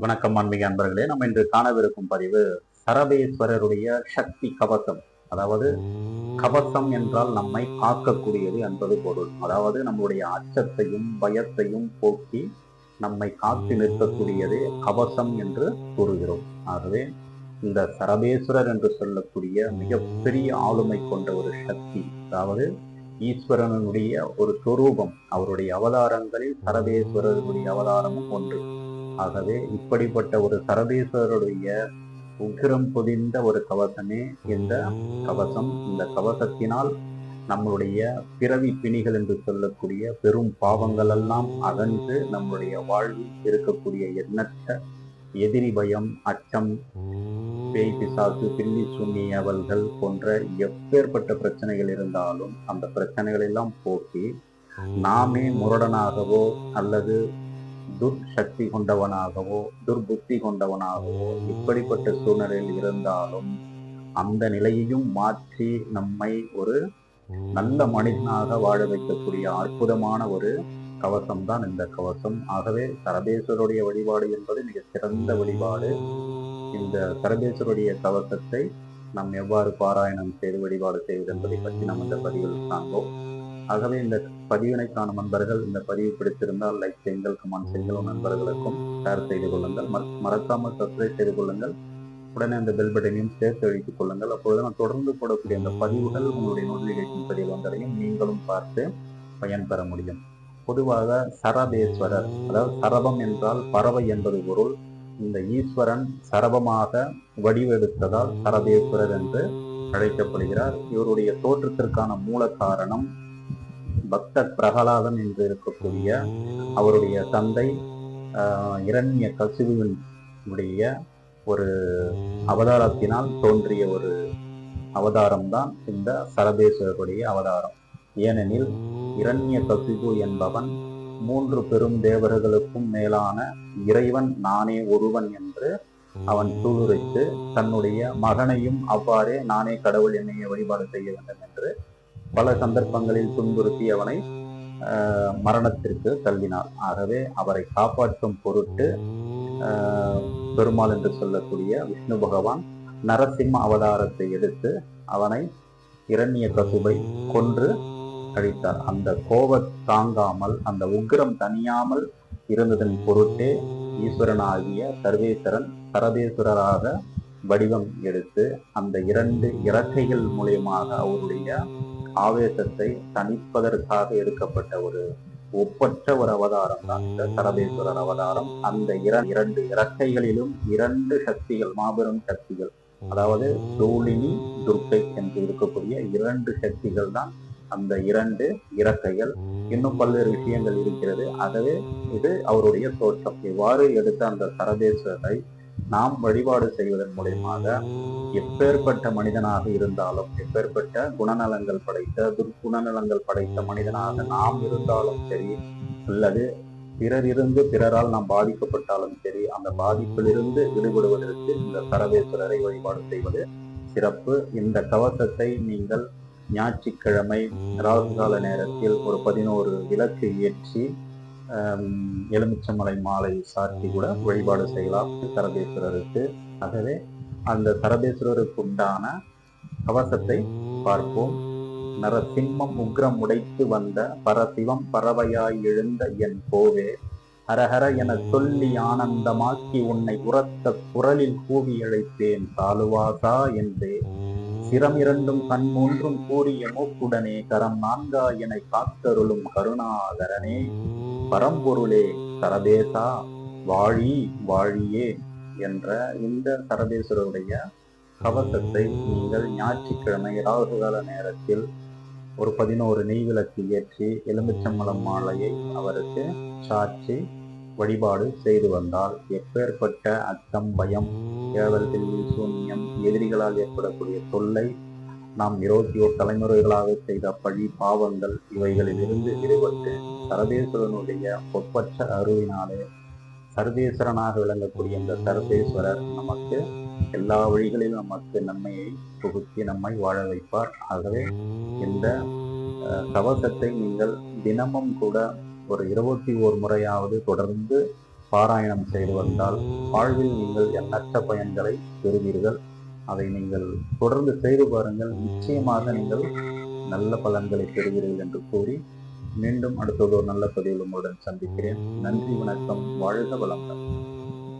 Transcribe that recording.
வணக்கம் ஆன்மீக அன்பர்களே. நம்ம இன்று காணவிருக்கும் பதிவு சரபேஸ்வரருடைய சக்தி கவசம். அதாவது கவசம் என்றால் நம்மை காக்கக்கூடியது என்பது பொருள். அதாவது நம்முடைய அச்சத்தையும் பயத்தையும் போக்கி நம்மை காத்து நிற்கக்கூடியதே கவசம் என்று கூறுகிறோம். ஆகவே இந்த சரபேஸ்வரர் என்று சொல்லக்கூடிய மிகப்பெரிய ஆளுமை கொண்ட ஒரு சக்தி. அதாவது ஈஸ்வரனுடைய ஒரு சொரூபம். அவருடைய அவதாரங்களில் சரபேஸ்வரருடைய அவதாரமும் ஒன்று. ஆகவே இப்படிப்பட்ட ஒரு சரபேஸ்வரருடைய உக்கிரம் பொதிந்த ஒரு கவசமே இந்த கவசம். இந்த கவசத்தினால் நம்மளுடைய பிறவி பிணிகள் என்று சொல்லக்கூடிய பெரும் பாவங்கள் எல்லாம் அகன்று நம்முடைய வாழ்வில் இருக்கக்கூடிய எண்ணற்ற எதிரி பயம் அச்சம் பேய் பிசாசு பில்லி சுண்ணியவல்கள் போன்ற எப்பேற்பட்ட பிரச்சனைகள் இருந்தாலும் அந்த பிரச்சனைகள் எல்லாம் போக்கி நாமே முரடனாகவோ அல்லது துர்சக்தி கொண்டவனாகவோ துர்புத்தி கொண்டவனாகவோ இப்படிப்பட்ட சூழ்நிலையில் இருந்தாலும் அந்த நிலையையும் மாற்றி நம்மை ஒரு நல்ல மனிதனாக வாழ வைக்கக்கூடிய அற்புதமான ஒரு கவசம் தான் இந்த கவசம். ஆகவே சரபேஸ்வருடைய வழிபாடு என்பது மிக சிறந்த வழிபாடு. இந்த சரபேஸ்வருடைய கவசத்தை நாம் எவ்வாறு பாராயணம் செய்து வழிபாடு செய்வது என்பதை பற்றி நாம் இந்த பதிவில் காண்போம். ஆகவே இந்த பதிவினை காணும் நண்பர்கள் இந்த பதிவு பிடித்திருந்தால் லைக் செய்யுங்கள் கமெண்ட் செய்யுங்கள் நண்பர்களுக்கும் ஷேர் செய்து கொள்ளுங்கள். மறக்காமல் சப்ஸ்கிரைப் செய்து கொள்ளுங்கள். உடனே அந்த பெல் பட்டனையும் சேர்த்து அழித்துக் கொள்ளுங்கள். அப்பொழுது நான் தொடர்ந்து போடக்கூடிய அந்த பதிவுகள் உங்களுடைய நோட்டிபிகேஷன் பதிவு வந்ததையும் நீங்களும் பார்த்து பயன்பெற முடியும். பொதுவாக சரபேஸ்வரர் அதாவது சரபம் என்றால் பறவை என்பது பொருள். இந்த ஈஸ்வரன் சரபமாக வடிவெடுத்ததால் சரபேஸ்வரர் என்று அழைக்கப்படுகிறார். இவருடைய தோற்றத்திற்கான மூல காரணம் பக்தர் பிரகலாதன் என்று இருக்கக்கூடிய அவருடைய தந்தை இரண்ய கசிவுடைய உடைய ஒரு அவதாரத்தினால் தோன்றிய ஒரு அவதாரம் தான் இந்த சரபேஸ்வரருடைய அவதாரம். ஏனெனில் இரண்ய கசிபு என்பவன் மூன்று பெரும் தேவர்களுக்கும் மேலான இறைவன் நானே ஒருவன் என்று அவன் சூளுரைத்து தன்னுடைய மகனையும் அவ்வாறே நானே கடவுள் என்னைய வழிபாடு செய்ய வேண்டும் என்று பல சந்தர்ப்பங்களில் துன்புறுத்தி அவனை மரணத்திற்கு தள்ளினார் ஆகவே அவரை காப்பாற்றும் பொருட்டு ஆஹ், பெருமாள் என்று சொல்லக்கூடிய விஷ்ணு பகவான் நரசிம்ம அவதாரத்தை எடுத்து அவனை இரண்ய கசுபை கொன்று அழித்தார் அந்த கோப தாங்காமல் அந்த உக்கிரம் தனியாமல் இருந்ததன் பொருட்டே ஈஸ்வரனாகிய சர்வேஸ்வரன் சரதேஸ்வரராக வடிவம் எடுத்து அந்த இரண்டு இறக்கைகள் மூலியமாக அவருடைய ஆவேசத்தை தணிப்பதற்காக எடுக்கப்பட்ட ஒரு ஒப்பற்ற ஒரு அவதாரம் தான் இந்த சரபேஸ்வரர் அவதாரம். அந்த இரண்டு இறக்கைகளிலும் இரண்டு சக்திகள் மாபெரும் சக்திகள் அதாவது சூழினி துர்க்கை என்று இருக்கக்கூடிய இரண்டு சக்திகள் தான் அந்த இரண்டு இறக்கைகள். இன்னும் பல்வேறு விஷயங்கள் இருக்கிறது. ஆகவே இது அவருடைய தோற்றம். இவ்வாறு எடுத்த அந்த சரபேஸ்வரரை நாம் வழிபாடு செய்வதன் மூலியமாக எப்பேற்பட்ட மனிதனாக இருந்தாலும் எப்பேற்பட்ட குணநலங்கள் படைத்த துர்குணநலங்கள் படைத்த மனிதனாக நாம் இருந்தாலும் சரி அல்லது பிறரிருந்து பிறரால் நாம் பாதிக்கப்பட்டாலும் சரி அந்த பாதிப்பிலிருந்து விடுபடுவதற்கு இந்த சரவேஸ்வரரை வழிபாடு செய்வது சிறப்பு. இந்த கவசத்தை நீங்கள் ஞாயிற்றுக்கிழமை ராகுகால நேரத்தில் ஒரு பதினோரு விளக்கு ஏற்றி எலுமிச்சமலை மாலை சாத்தி கூட வழிபாடு செய்யலாம். சரபேஸ்வரருக்கு ஆகவே அந்த சரபேஸ்வரருக்கு உண்டான கவசத்தை பார்ப்போம். நரசிம்மம் உக்ரம் உடைத்து வந்த பரசிவம் பறவையாய் எழுந்த என் கோவே ஹரஹர என சொல்லி ஆனந்தமாக்கி உன்னை உரத்த குரலில் கூவி அழைத்தேன். சாலுவாசா என்றே. சிரம் இரண்டும் கண் மூன்றும் கூறிய மூக்குடனே கரம் நான்கா என காத்தருளும் கருணாகரனே. பரம்பொருளே சரதேசா வாழி வாழியே என்ற இந்த சரபேஸ்வரருடைய கவசத்தை நீங்கள் ஞாயிற்றுக்கிழமை ராகுகால நேரத்தில் ஒரு பதினோரு நெய் விளக்கு ஏற்றி எலுமிச்சம்பழம் மாலையை அவருக்கு சாற்றி வழிபாடு செய்து வந்தால் எப்பேற்பட்ட அச்சம் பயம் ஏவல் பில்லி சூன்யம் எதிரிகளால் ஏற்படக்கூடிய தொல்லை நாம் இருபத்தி ஒரு தலைமுறைகளாக செய்த பழி பாவங்கள் இவைகளிலிருந்து விடுபட்டு சரதேஸ்வரனுடைய ஒப்பற்ற அருவினாலே சர்வேஸ்வரனாக விளங்கக்கூடிய இந்த சர்வேஸ்வரர் நமக்கு எல்லா வழிகளிலும் நமக்கு நன்மையை புகுத்தி நம்மை வாழ வைப்பார். ஆகவே இந்த கவசத்தை நீங்கள் தினமும் கூட ஒரு இருபத்தி ஓர் முறையாவது தொடர்ந்து பாராயணம் செய்து வந்தால் வாழ்வில் நீங்கள் எண்ணற்ற பயன்களை பெறுவீர்கள். அதை நீங்கள் தொடர்ந்து செய்து பாருங்கள். நிச்சயமாக நீங்கள் நல்ல பலன்களை பெறுவீர்கள் என்று கூறி மீண்டும் அடுத்தது ஒரு நல்ல பதிவில் உங்களுடன் சந்திக்கிறேன். நன்றி வணக்கம். வாழ்க வளங்கள்